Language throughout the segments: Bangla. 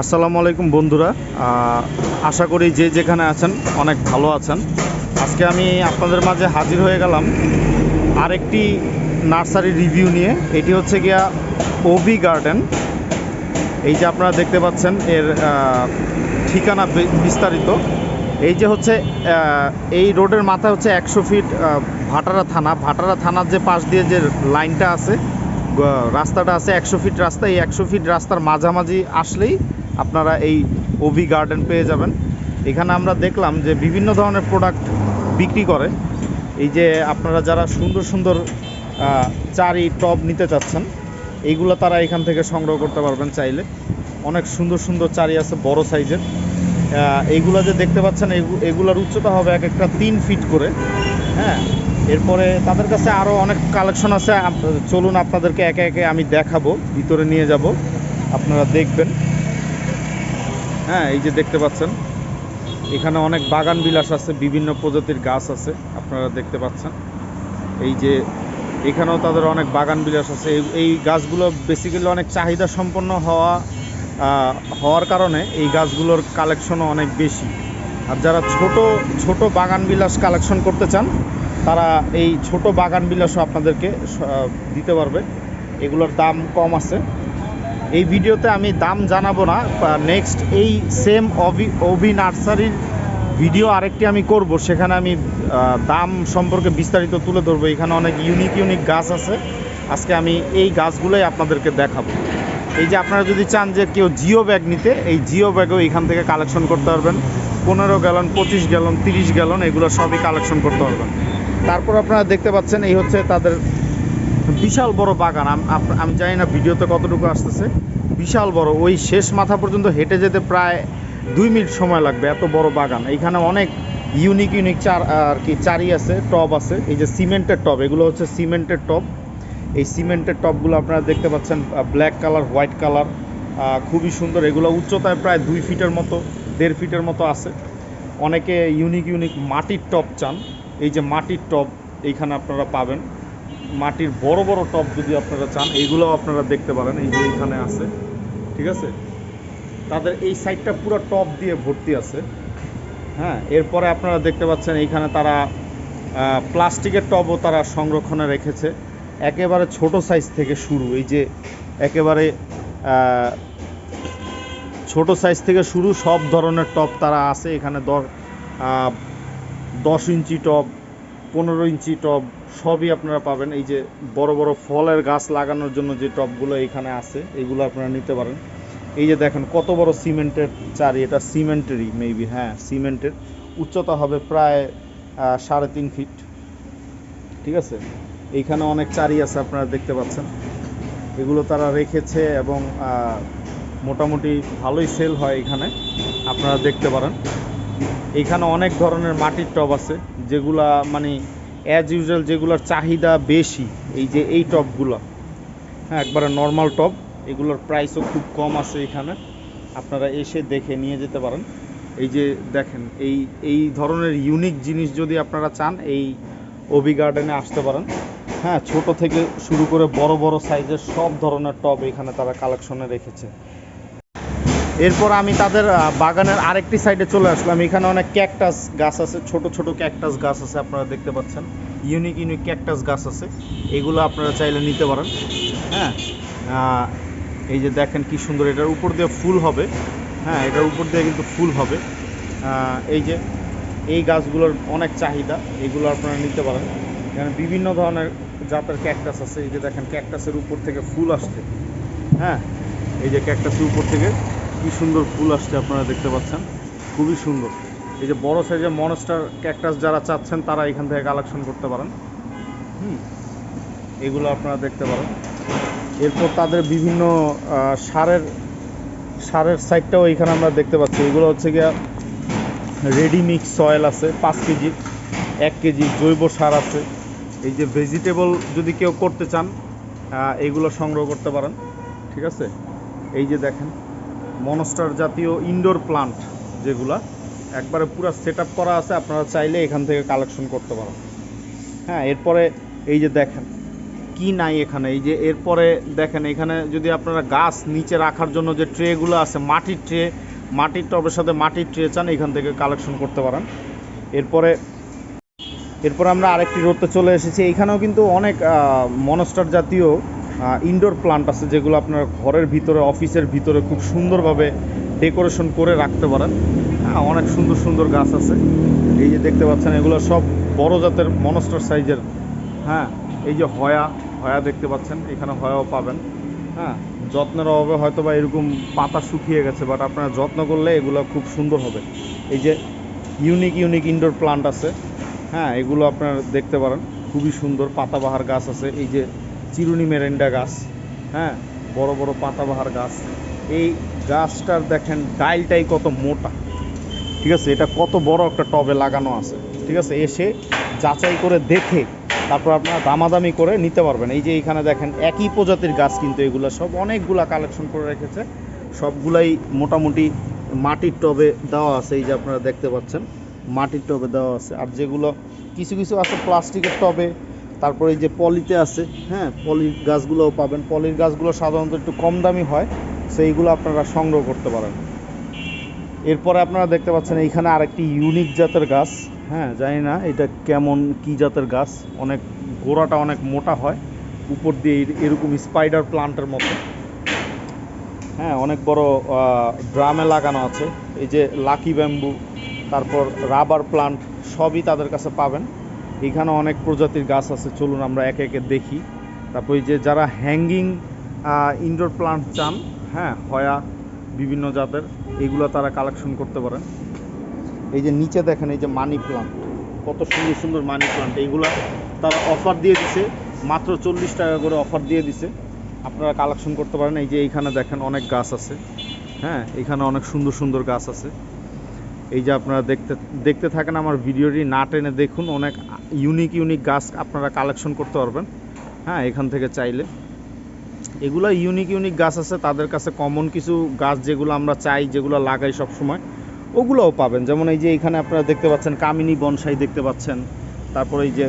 আসসালামু আলাইকুম বন্ধুরা। আশা করি যে যেখানে আছেন অনেক ভালো আছেন। আজকে আমি আপনাদের মাঝে হাজির হয়ে গেলাম আরেকটি নার্সারি রিভিউ নিয়ে। এটি হচ্ছে গিয়া ওবি গার্ডেন এই যে আপনারা দেখতে পাচ্ছেন, এর ঠিকানা বিস্তারিত। এই যে হচ্ছে এই রোডের মাথায় হচ্ছে একশো ফিট ভাটারা থানা। ভাটারা থানার যে পাশ দিয়ে যে লাইনটা আছে রাস্তাটা আছে একশো ফিট রাস্তা। এই একশো ফিট রাস্তার মাঝামাঝি আসলেই আপনারা এই ওভি গার্ডেন পেয়ে যাবেন। এখানে আমরা দেখলাম যে বিভিন্ন ধরনের প্রোডাক্ট বিক্রি করে। এই যে আপনারা যারা সুন্দর সুন্দর চারি টব নিতে চাচ্ছেন, এইগুলো তারা এখান থেকে সংগ্রহ করতে পারবেন চাইলে। অনেক সুন্দর সুন্দর চারি আছে, বড় সাইজের। এইগুলো যে দেখতে পাচ্ছেন, এগু- এগুলোর উচ্চতা হবে এক একটা তিন ফিট করে। হ্যাঁ এরপরে তাদের কাছে আরও অনেক কালেকশন আছে। চলুন আপনাদেরকে একে একে আমি দেখাবো, ভিতরে নিয়ে যাব। আপনারা দেখবেন। হ্যাঁ এই যে দেখতে পাচ্ছেন। এখানে অনেক বাগান বিলাস আছে, বিভিন্ন প্রজাতির গাছ আছে, আপনারা দেখতে পাচ্ছেন। এই যে এখানেও তাদের অনেক বাগান বিলাস আছে। এই গাছগুলো বেসিক্যালি অনেক চাহিদা সম্পন্ন হওয়া হওয়ার কারণে এই গাছগুলোর কালেকশনও অনেক বেশি। আর যারা ছোট ছোট বাগান বিলাস কালেকশন করতে চান তারা এই ছোট বাগান বিলাসও আপনাদেরকে দিতে পারবে। এগুলোর দাম কম আছে। এই ভিডিওতে আমি দাম জানাব না নেক্সট এই সেম অবি অবি নার্সারির ভিডিও আরেকটি আমি করব। সেখানে আমি দাম সম্পর্কে বিস্তারিত তুলে ধরবো। এখানে অনেক ইউনিক ইউনিক গাছ আছে। আজকে আমি এই গাছগুলোই আপনাদেরকে দেখাবো। এই যে আপনারা যদি চান যে কেউ জিও ব্যাগ নিতে, এই জিও ব্যাগও এখান থেকে কালেকশন করতে পারবেন। পনেরো গ্যালন, পঁচিশ গ্যালন, তিরিশ গ্যালন, এগুলো সবই কালেকশন করতে পারবেন। তারপর আপনারা দেখতে পাচ্ছেন, এই হচ্ছে তাদের বিশাল বড় বাগান। আম- জানি না ভিডিওতে কতটুকু আসতেছে। বিশাল বড়, ওই শেষ মাথা পর্যন্ত হেঁটে যেতে প্রায় দুই মিনিট সময় লাগবে, এত বড় বাগান। এইখানে অনেক ইউনিক ইউনিক চার, আর কি চারি আছে, টব আছে। এই যে সিমেন্টের টব, এগুলো হচ্ছে সিমেন্টের টব। এই সিমেন্টের টবগুলো আপনারা দেখতে পাচ্ছেন ব্ল্যাক কালার হোয়াইট কালার খুবই সুন্দর। এগুলো উচ্চতায় প্রায় দুই ফিটের মতো, দেড় ফিটের মতো আছে। অনেকে ইউনিক ইউনিক মাটির টব চান। এই যে মাটির টব এইখানে আপনারা পাবেন। মাটির বড় বড় টব যদি আপনারা চান এইগুলোও আপনারা দেখতে পারেন এই যে এইখানে আছে ঠিক আছে? তাদের এই সাইডটা পুরো টপ দিয়ে ভর্তি আছে। হ্যাঁ এরপরে আপনারা দেখতে পাচ্ছেন এইখানে তারা প্লাস্টিকের টবও তারা সংরক্ষণে রেখেছে। একেবারে ছোট সাইজ থেকে শুরু এই যে একেবারে ছোট সাইজ থেকে শুরু সব ধরনের টব তারা আছে এখানে আহ, দশ ইঞ্চি টব পনেরো ইঞ্চি টব সবই আপনারা পাবেন। এই যে বড় বড় ফলের গাছ লাগানোর জন্য যে টবগুলো এখানে আছে, এগুলো আপনারা নিতে পারেন। এই যে দেখেন কত বড় সিমেন্টের চারি, এটা সিমেন্টেরই মেবি হ্যাঁ সিমেন্টের। উচ্চতা হবে প্রায় সাড়ে তিন ফিট। ঠিক আছে? এইখানে অনেক চারি আছে, আপনারা দেখতে পাচ্ছেন। এগুলো তারা রেখেছে এবং মোটামুটি ভালোই সেল হয় এখানে। আপনারা দেখতে পারেন। এইখানে অনেক ধরনের মাটির টব আছে, যেগুলা মানে অ্যাজ ইউজুয়াল যেগুলোর চাহিদা বেশি, এই যে এই টবগুলো। হ্যাঁ একবারে নর্মাল টব, এগুলোর প্রাইসও খুব কম আছে এখানে। আপনারা এসে দেখে নিয়ে যেতে পারেন। এই যে দেখেন, এই এই ধরনের ইউনিক জিনিস যদি আপনারা চান, এই ওবি গার্ডেনে আসতে পারেন। হ্যাঁ ছোট থেকে শুরু করে বড় বড় সাইজের সব ধরনের টব এখানে তারা কালেকশনে রেখেছে। এরপর আমি তাদের বাগানের আরেকটি সাইডে চলে আসলাম। এখানে অনেক ক্যাকটাস গাছ আছে, ছোট ছোট ক্যাকটাস গাছ আছে, আপনারা দেখতে পাচ্ছেন। ইউনিক ইউনিক ক্যাকটাস গাছ আছে। এগুলো আপনারা চাইলে নিতে পারেন। হ্যাঁ? এই যে দেখেন কি সুন্দর, এটার উপর দিয়ে ফুল হবে। হ্যাঁ এটার উপর দিয়ে কিন্তু ফুল হবে। এই যে, এই গাছগুলোর অনেক চাহিদা, এগুলো আপনারা নিতে পারেন। এখানে বিভিন্ন ধরনের জাতের ক্যাকটাস আছে। এই যে দেখেন ক্যাকটাসের উপর থেকে ফুল আসছে। হ্যাঁ? এই যে ক্যাকটাসের উপর থেকে কি সুন্দর ফুল আসছে আপনারা দেখতে পাচ্ছেন। খুবই সুন্দর। এই যে বড় সাইজের মনস্টার ক্যাকটাস যারা চাচ্ছেন, তারা এখান থেকে কালেকশন করতে পারেন। হুম, এগুলো আপনারা দেখতে পারেন। এরপর তাদের বিভিন্ন সারের সারের সাইডটাও এখানে আমরা দেখতে পাচ্ছি। এগুলো হচ্ছে গিয়া রেডি মিক্স সয়েল আছে, পাঁচ কেজি, এক কেজি জৈব সার আছে। এই যে ভেজিটেবল যদি কেউ করতে চান এগুলো সংগ্রহ করতে পারেন। ঠিক আছে? এই যে দেখেন মনস্টার জাতীয় ইনডোর প্লান্ট যেগুলা, একবারে পুরো সেট করা আছে, আপনারা চাইলে এখান থেকে কালেকশন করতে পারেন। হ্যাঁ এরপরে এই যে দেখেন, কি নাই এখানে? এই যে এরপরে দেখেন, এখানে যদি আপনারা গাছ নিচে রাখার জন্য যে ট্রেগুলো আছে, মাটির ট্রে মাটির টবের সাথে মাটির ট্রে চান, এখান থেকে কালেকশন করতে পারেন। এরপরে, এরপর আমরা আরেকটি রোডতে চলে এসেছি। এইখানেও কিন্তু অনেক মনস্টার জাতীয় ইনডোর প্লান্ট আছে যেগুলো আপনার ঘরের ভিতরে অফিসের ভিতরে খুব সুন্দরভাবে ডেকোরেশন করে রাখতে পারেন। হ্যাঁ অনেক সুন্দর সুন্দর গাছ আছে। এই যে দেখতে পাচ্ছেন, এগুলো সব বড় জাতের, মনস্টার সাইজের। হ্যাঁ এই যে হয়া হয়া দেখতে পাচ্ছেন, এখানে হয়াও পাবেন। হ্যাঁ যত্নের অভাবে হয়তো বা এরকম পাতা শুকিয়ে গেছে বাট আপনারা যত্ন করলে এগুলো খুব সুন্দর হবে। এই যে ইউনিক ইউনিক ইনডোর প্লান্ট আছে। হ্যাঁ এগুলো আপনারা দেখতে পারেন। খুবই সুন্দর পাতাবাহার গাছ আছে। এই যে চিরুনি মেরেন্ডা গাছ হ্যাঁ? বড় বড় পাতাবাহার গাছ। এই গাছটার দেখেন ডাইলটাই কত মোটা। ঠিক আছে? এটা কত বড় একটা টবে লাগানো আছে। ঠিক আছে? এসে যাচাই করে দেখে তারপর আপনারা দামাদামি করে নিতে পারবেন। এই যে এখানে দেখেন একই প্রজাতির গাছ কিন্তু এগুলো সব অনেকগুলা কালেকশন করে রেখেছে। সবগুলাই মোটামুটি মাটির টবে দেওয়া আছে। এই যে আপনারা দেখতে পাচ্ছেন, মাটির টবে দেওয়া আছে। আর যেগুলো কিছু কিছু আছে প্লাস্টিকের টবে তারপরে এই যে পলিতে আছে হ্যাঁ পলির গাছগুলোও পাবেন। পলির গাছগুলো সাধারণত একটু কম দামি হয়, সেইগুলো আপনারা সংগ্রহ করতে পারেন। এরপরে আপনারা দেখতে পাচ্ছেন এইখানে আরেকটি ইউনিক জাতের গাছ হ্যাঁ জানি না এটা কেমন, কি জাতের গাছ, অনেক গোড়াটা অনেক মোটা হয়, উপর দিয়ে এরকম স্পাইডার প্লান্টের মতো। হ্যাঁ অনেক বড় ড্রামে লাগানো আছে। এই যে লাকি ব্যাম্বু তারপর রাবার প্লান্ট সবই তাদের কাছে পাবেন। এখানে অনেক প্রজাতির গাছ আছে, চলুন আমরা একে একে দেখি। তারপর যে যারা হ্যাঙ্গিং ইনডোর প্লান্ট চান হ্যাঁ হয়া, বিভিন্ন জাতের, এগুলো তারা কালেকশন করতে পারেন। এই যে নিচে দেখেন, এই যে মানি প্লান্ট কত সুন্দর সুন্দর মানি প্লান্ট এইগুলো তারা অফার দিয়ে দিছে, মাত্র চল্লিশ টাকা করে অফার দিয়ে দিছে। আপনারা কালেকশন করতে পারেন। এই যে এইখানে দেখেন অনেক গাছ আছে হ্যাঁ এখানে অনেক সুন্দর সুন্দর গাছ আছে। এই যে আপনারা দেখতে দেখতে থাকেন আমার ভিডিওটি, না টেনে দেখুন, অনেক ইউনিক ইউনিক গাছ আপনারা কালেকশন করতে পারবেন। হ্যাঁ এখান থেকে চাইলে। এগুলো ইউনিক ইউনিক গাছ আছে, তাদের কাছে কমন কিছু গাছ যেগুলো আমরা চাই, যেগুলো লাগাই সব সময় ওগুলোও পাবেন। যেমন এই যে এখানে আপনারা দেখতে পাচ্ছেন, কামিনী বনসাই দেখতে পাচ্ছেন। তারপর এই যে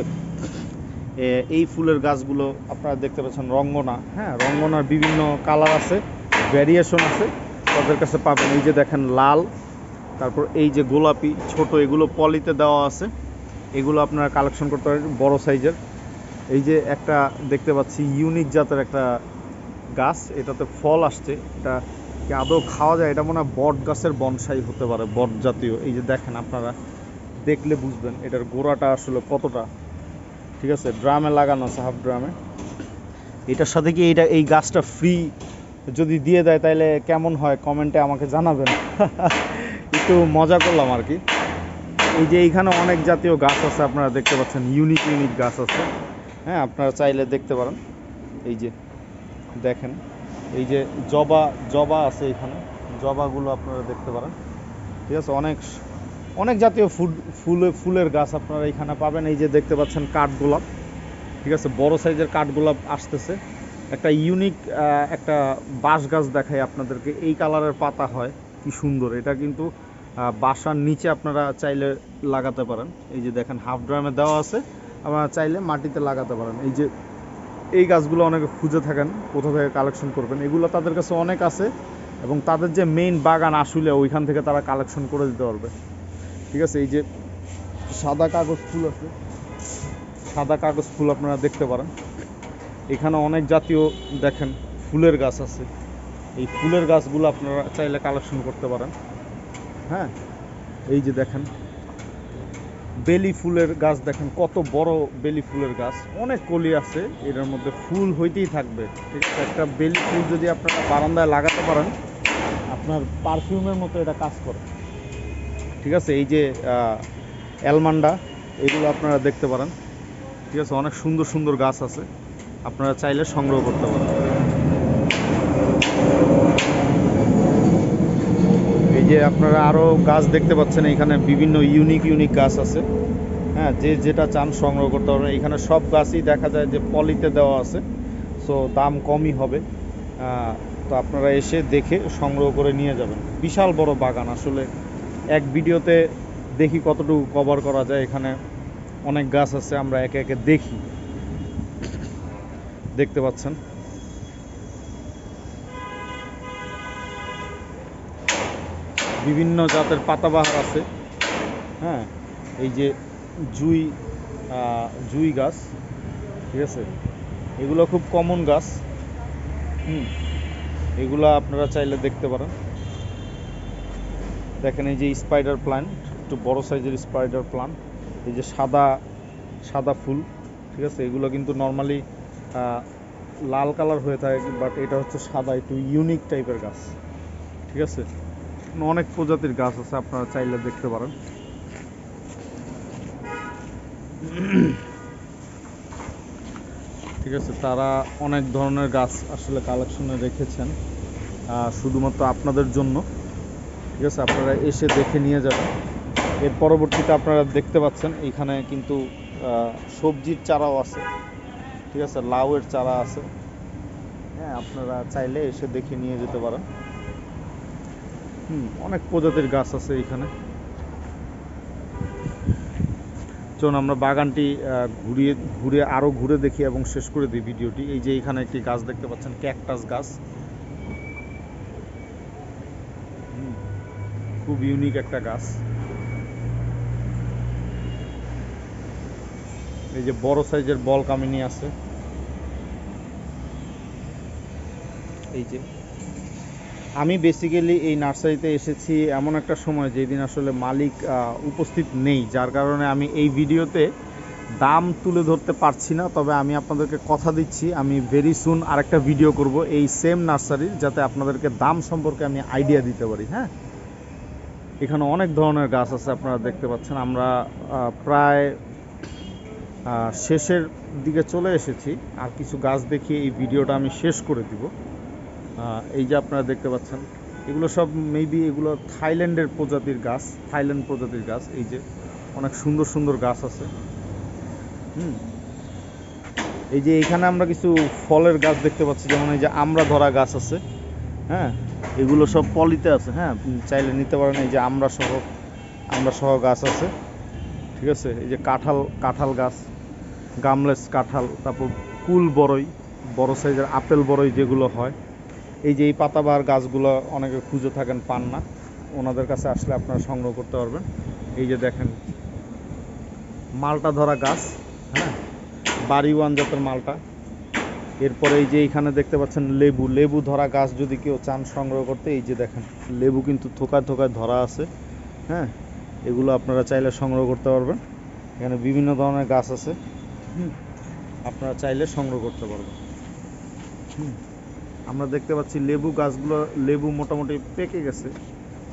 এই ফুলের গাছগুলো আপনারা দেখতে পাচ্ছেন, রঙ্গনা। হ্যাঁ রঙ্গনার বিভিন্ন কালার আছে ভ্যারিয়েশন আছে, তাদের কাছে পাবেন। এই যে দেখেন, লাল তারপর এই যে গোলাপি ছোট, এগুলো পলিতে দেওয়া আছে। এগুলো আপনারা কালেকশন করতে পারেন, বড় সাইজের। এই যে একটা দেখতে পাচ্ছি, ইউনিক জাতের একটা গাছ, এটাতে ফল আসছে। এটা কি আদৌ খাওয়া যায়? এটা মনে হয় বট গাছের বনসাই হতে পারে, বট জাতীয়। এই যে দেখেন আপনারা, দেখলে বুঝবেন এটার গোড়াটা আসলে কতটা। ঠিক আছে, ড্রামে লাগানো আছে, হাফ ড্রামে। এটার সাথে কি এইটা, এই গাছটা ফ্রি যদি দিয়ে দেয় তাহলে কেমন হয়? কমেন্টে আমাকে জানাবেন। একটু মজা করলাম আর কি। এই যে এইখানে অনেক জাতীয় গাছ আছে, আপনারা দেখতে পাচ্ছেন ইউনিক ইউনিক গাছ আছে। হ্যাঁ আপনারা চাইলে দেখতে পারেন। এই যে, দেখেন, এই যে জবা জবা আছে এখানে। জবাগুলো আপনারা দেখতে পারেন। ঠিক আছে, অনেক অনেক জাতীয় ফুল ফুল, ফুলের গাছ আপনারা এখানে পাবেন। এই যে দেখতে পাচ্ছেন কাঠগোলাপ ঠিক আছে, বড় সাইজের কাঠগোলাপ আসতেছে। একটা ইউনিক একটা বাঁশ গাছ দেখায় আপনাদেরকে। এই কালারের পাতা হয়। কি সুন্দর। এটা কিন্তু বাসার নিচে আপনারা চাইলে লাগাতে পারেন। এই যে দেখেন হাফ ড্রামে দেওয়া আছে। আপনারা চাইলে মাটিতে লাগাতে পারেন। এই যে, এই গাছগুলো অনেকে খুঁজে থাকেন, কোথা থেকে কালেকশন করবেন। এগুলো তাদের কাছে অনেক আছে এবং তাদের যে মেইন বাগান আসলে ওইখান থেকে তারা কালেকশন করে দিতে পারবে। ঠিক আছে? এই যে সাদা কাগজ ফুল আছে। সাদা কাগজ ফুল আপনারা দেখতে পারেন। এখানে অনেক জাতীয় দেখেন, ফুলের গাছ আছে। এই ফুলের গাছগুলো আপনারা চাইলে কালেকশন করতে পারেন। হ্যাঁ এই যে দেখেন, বেলি ফুলের গাছ দেখেন, কত বড় বেলি ফুলের গাছ। অনেক কলি আছে, এটার মধ্যে ফুল হইতেই থাকবে। ঠিক একটা বেলি ফুল যদি আপনারা বারান্দায় লাগাতে পারেন, আপনার পারফিউমের মতো এটা কাজ করে। ঠিক আছে, এই যে অ্যালমান্ডা, এগুলো আপনারা দেখতে পারেন। ঠিক আছে, অনেক সুন্দর সুন্দর গাছ আছে, আপনারা চাইলে সংগ্রহ করতে পারেন। এই যে আপনারা আরও গাছ দেখতে পাচ্ছেন, এখানে বিভিন্ন ইউনিক ইউনিক গাছ আছে। হ্যাঁ যে যেটা চান সংগ্রহ করতে পারবেন। এখানে সব গাছই দেখা যায় যে পলিতে দেওয়া আছে সো দাম কমই হবে। তো আপনারা এসে দেখে সংগ্রহ করে নিয়ে যাবেন। বিশাল বড় বাগান। আসলে এক ভিডিওতে দেখি কতটুকু কভার করা যায়। এখানে অনেক গাছ আছে, আমরা একে একে দেখি। দেখতে পাচ্ছেন। বিভিন্ন জাতের পাতাবাহার আছে। হ্যাঁ এই যে জুই জুই গাছ, ঠিক আছে? এগুলো খুব কমন গাছ। হুম, এগুলো আপনারা চাইলে দেখতে পারেন। দেখেন এই যে স্পাইডার প্ল্যান্ট একটু বড় সাইজের স্পাইডার প্ল্যান্ট এই যে সাদা সাদা ফুল, ঠিক আছে? এগুলো কিন্তু নর্মালি লাল কালার হয়ে থাকে বাট এটা হচ্ছে সাদা, একটু ইউনিক টাইপের গাছ, ঠিক আছে? অনেক প্রজাতির গাছ আছে, আপনারা চাইলে দেখতে পারেন। ঠিক আছে, তারা অনেক ধরনের গাছ আসলে কালেকশনে রেখেছেন শুধুমাত্র আপনাদের জন্য। ঠিক আছে, আপনারা এসে দেখে নিয়ে যাবেন। এর পরবর্তীতে আপনারা দেখতে পাচ্ছেন, এখানে কিন্তু সবজির চারাও আছে। ঠিক আছে, লাউয়ের চারা আছে। হ্যাঁ আপনারা চাইলে এসে দেখে নিয়ে যেতে পারেন। হুম, অনেক প্রজাতির গাছ আছে এখানে। চলুন আমরা বাগানটি ঘুরিয়ে, ঘুরে আরও ঘুরে দেখি এবং শেষ করে দিই ভিডিওটি। এই যে এখানে একটি গাছ দেখতে পাচ্ছেন, ক্যাকটাস গাছ। খুব ইউনিক একটা গাছ। এই যে বড় সাইজের বল কামিনী আছে। এই যে আমি বেসিক্যালি এই নার্সারিতে এসেছি এমন একটা সময় যেদিন আসলে মালিক উপস্থিত নেই, যার কারণে আমি এই ভিডিওতে দাম তুলে ধরতে পারছি না। তবে আমি আপনাদেরকে কথা দিচ্ছি, আমি ভেরি সুন আরেকটা ভিডিও করব এই সেম নার্সারির, যাতে আপনাদেরকে দাম সম্পর্কে আমি আইডিয়া দিতে পারি হ্যাঁ? এখানে অনেক ধরনের গাছ আছে, আপনারা দেখতে পাচ্ছেন। আমরা প্রায় শেষের দিকে চলে এসেছি। আর কিছু গাছ দেখিয়ে এই ভিডিওটা আমি শেষ করে দিব। এই যে আপনারা দেখতে পাচ্ছেন, এগুলো সব মেবি এগুলো থাইল্যান্ডের প্রজাতির গাছ, থাইল্যান্ড প্রজাতির গাছ, এই যে অনেক সুন্দর সুন্দর গাছ আছে। হুম, এই যে এখানে আমরা কিছু ফলের গাছ দেখতে পাচ্ছি, যেমন এই যে আমরা ধরা গাছ আছে হ্যাঁ এগুলো সব পলিতে আছে হ্যাঁ চাইলে নিতে পারেন, এই যে আমরা সহ আমরা সহ গাছ আছে, ঠিক আছে, এই যে কাঁঠাল কাঁঠাল গাছ, গামলেস কাঁঠাল, তারপর কুল বড়ই বড় সাইজের আপেল বড়ই যেগুলো হয় এই যে এই পাতাবাহার গাছগুলো অনেকে খুঁজে থাকেন, পান না। ওনাদের কাছে আসলে আপনারা সংগ্রহ করতে পারবেন। এই যে দেখেন, মালটা ধরা গাছ হ্যাঁ? বাড়ি ওয়ান জাতের মালটা। এরপরে এই যে এইখানে দেখতে পাচ্ছেন লেবু। লেবু ধরা গাছ যদি কেউ চান সংগ্রহ করতে, এই যে দেখেন, লেবু কিন্তু থোকায় থোকায় ধরা আছে হ্যাঁ? এগুলো আপনারা চাইলে সংগ্রহ করতে পারবেন। এখানে বিভিন্ন ধরনের গাছ আছে আপনারা চাইলে সংগ্রহ করতে পারবেন। হুম। আমরা দেখতে পাচ্ছি লেবু গাছগুলো, লেবু মোটামুটি পেকে গেছে।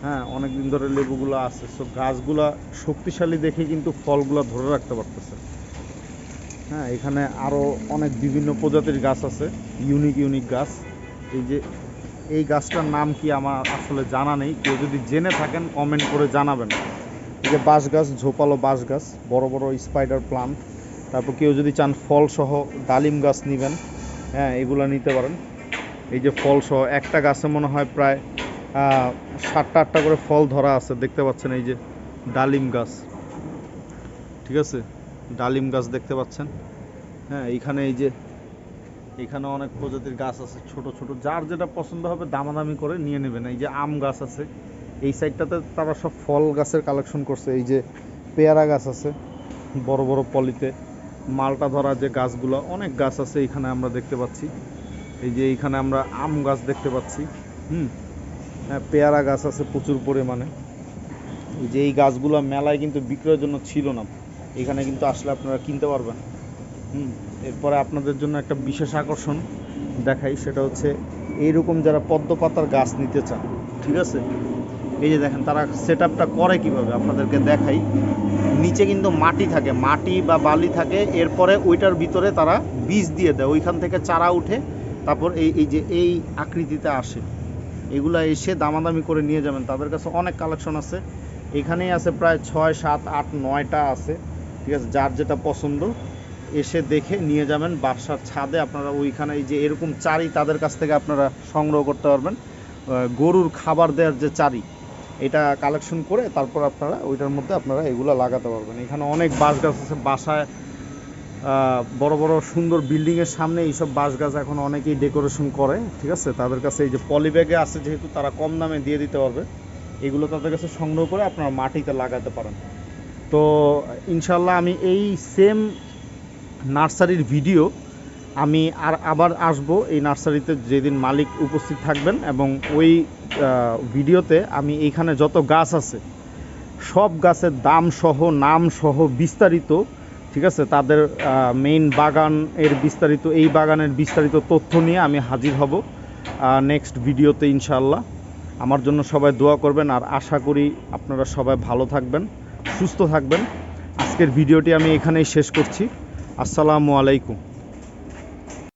হ্যাঁ অনেক দিন ধরে লেবুগুলো আছে। সো গাছগুলা শক্তিশালী দেখে কিন্তু ফলগুলো ধরে রাখতে পারতেছে। হ্যাঁ এখানে আরও অনেক বিভিন্ন প্রজাতির গাছ আছে ইউনিক ইউনিক গাছ। এই যে, এই গাছটার নাম কি আমার আসলে জানা নেই। কেউ যদি জেনে থাকেন কমেন্ট করে জানাবেন। এই যে বাঁশ গাছ, ঝোপালো বাঁশ গাছ, বড় বড় স্পাইডার প্লান্ট তারপর কেউ যদি চান, ফলসহ ডালিম গাছ নেবেন। হ্যাঁ এগুলো নিতে পারেন। এই যে ফল সহ একটা গাছে মনে হয় প্রায় সাতটা আটটা করে ফল ধরা আছে, দেখতে পাচ্ছেন এই যে ডালিম গাছ। ঠিক আছে? ডালিম গাছ দেখতে পাচ্ছেন। হ্যাঁ এইখানে এই যে, এখানে অনেক প্রজাতির গাছ আছে, ছোট ছোট। যার যেটা পছন্দ হবে দামাদামি করে নিয়ে নেবেন। এই যে আম গাছ আছে, এই সাইডটাতে তারা সব ফল গাছের কালেকশন করছে। এই যে পেয়ারা গাছ আছে, বড় বড় পলিতে। মালটা ধরা যে গাছগুলো, অনেক গাছ আছে এখানে আমরা দেখতে পাচ্ছি। এই যে এইখানে আমরা আম গাছ দেখতে পাচ্ছি, হুম? হ্যাঁ পেয়ারা গাছ আছে প্রচুর পরিমাণে। যে এই গাছগুলো মেলায় কিন্তু বিক্রয়ের জন্য ছিল না। এখানে কিন্তু আসলে আপনারা কিনতে পারবেন। হুম, এরপরে আপনাদের জন্য একটা বিশেষ আকর্ষণ দেখাই, সেটা হচ্ছে এইরকম যারা পদ্ম পাতার গাছ নিতে চান, ঠিক আছে? এই যে দেখেন, তারা সেট আপটা করে কীভাবে? আপনাদেরকে দেখাই। নিচে কিন্তু মাটি থাকে, মাটি বা বালি থাকে, এরপরে ওইটার ভিতরে তারা বীজ দিয়ে দেয়। ওইখান থেকে চারা উঠে তারপর এই এই যে এই আকৃতিতে আসে, এগুলা এসে দামাদামি করে নিয়ে যাবেন। তাদের কাছে অনেক কালেকশন আছে। এখানেই আছে প্রায় ছয়, সাত, আট, নয়টা আছে। ঠিক আছে, যার যেটা পছন্দ, এসে দেখে নিয়ে যাবেন। বাসার ছাদে আপনারা ওইখানে এই যে এরকম চারি তাদের কাছ থেকে আপনারা সংগ্রহ করতে পারবেন। গরুর খাবার দেওয়ার যে চারি, এটা কালেকশন করে তারপর আপনারা ওইটার মধ্যে আপনারা এগুলো লাগাতে পারবেন। এখানে অনেক বাঁশ গাছ আছে। বাসায় বড় বড় সুন্দর বিল্ডিংয়ের সামনে এইসব বাঁশ গাছ এখন অনেকেই ডেকোরেশন করে, ঠিক আছে? তাদের কাছে এই যে পলিব্যাগে আছে যেহেতু তারা কম দামে দিয়ে দিতে পারবে, এগুলো তাদের কাছে সংগ্রহ করে আপনারা মাটিতে লাগাতে পারেন। তো ইনশাল্লাহ আমি এই সেম নার্সারির ভিডিও আমি আর আবার আসব এই নার্সারিতে যেদিন মালিক উপস্থিত থাকবেন এবং ওই ভিডিওতে আমি এইখানে যত গাছ আছে, সব গাছের দাম সহ, নাম সহ বিস্তারিত ঠিক আছে? তাদের মেইন বাগান এর বিস্তারিত, এই বাগানের বিস্তারিত তথ্য নিয়ে আমি হাজির হব নেক্সট ভিডিওতে ইনশাল্লাহ আমার জন্য সবাই দোয়া করবেন আর আশা করি আপনারা সবাই ভালো থাকবেন, সুস্থ থাকবেন। আজকের ভিডিওটি আমি এখানেই শেষ করছি। আসসালামু আলাইকুম।